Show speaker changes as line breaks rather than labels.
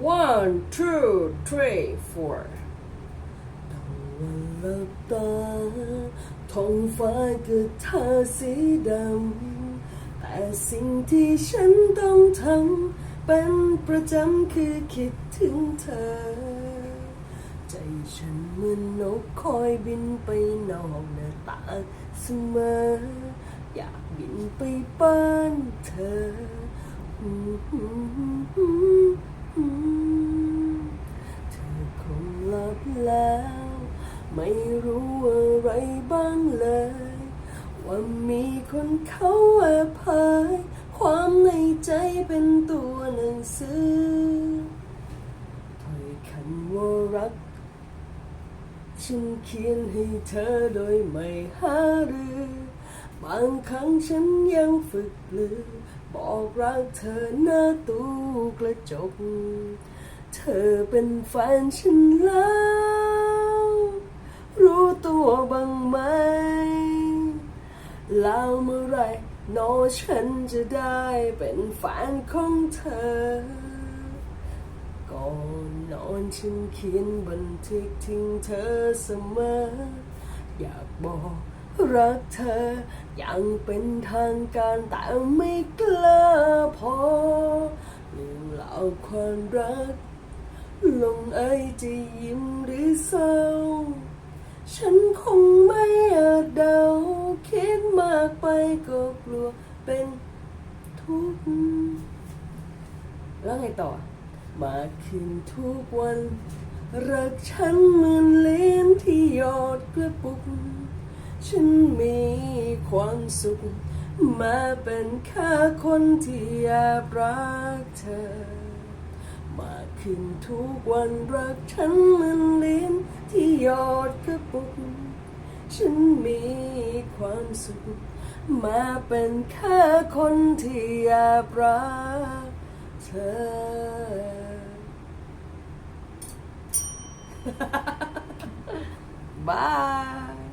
one two three four ตะวันลับตาท้องฟ้าก็ทาสีดำ แต่สิ่งที่ฉันต้องทำเป็นประจำคือคิดถึงเธอ ใจฉันเหมือนนกคอยบินไปนอกหน้าต่างเสมอ อยากบินไปบ้านเธอ เธอคงหลับ แล้ว ไม่รู้อะไรบ้างเลย ว่ามีคนเขาแอบเผยความในใจเป็นตัวหนังสือถ้อยคำว่ารัก ฉันเขียนให้เธอโดยไม่หารือบางครั้งฉันยังฝึกลือ บอกรักเธอหน้าตู้กระจก เธอเป็นแฟนฉันแล้ว รู้ตัวบ้างไหม แล้วเมื่อไหรโนอฉันจะได้เป็นแฟนของเธอ ก่อนนอนฉันเขียนบันทึกถึงเธอเสมอ อยากบอกรักเธออย่างเป็นทางการแต่ไม่กล้าพอเรื่องเล่าความรัก ลงเอยจะยิ้มหรือเศร้า ฉันคงไม่อาจเดา คิดมากไปก็กลัวเป็นทุกข์แล้วไงต่อ มาคืนทุกวัน รักฉันเหมือนเลี้นที่หยอดกระปุก ฉันมีความสุข มาเป็นแค่คนที่แอบรักเธอ มาคืนทุกวันรักฉันมือนลี้นที่ยอดกระปุก ฉันมีความสุข มาเป็นแค่คนที่แอบรักเธอบาย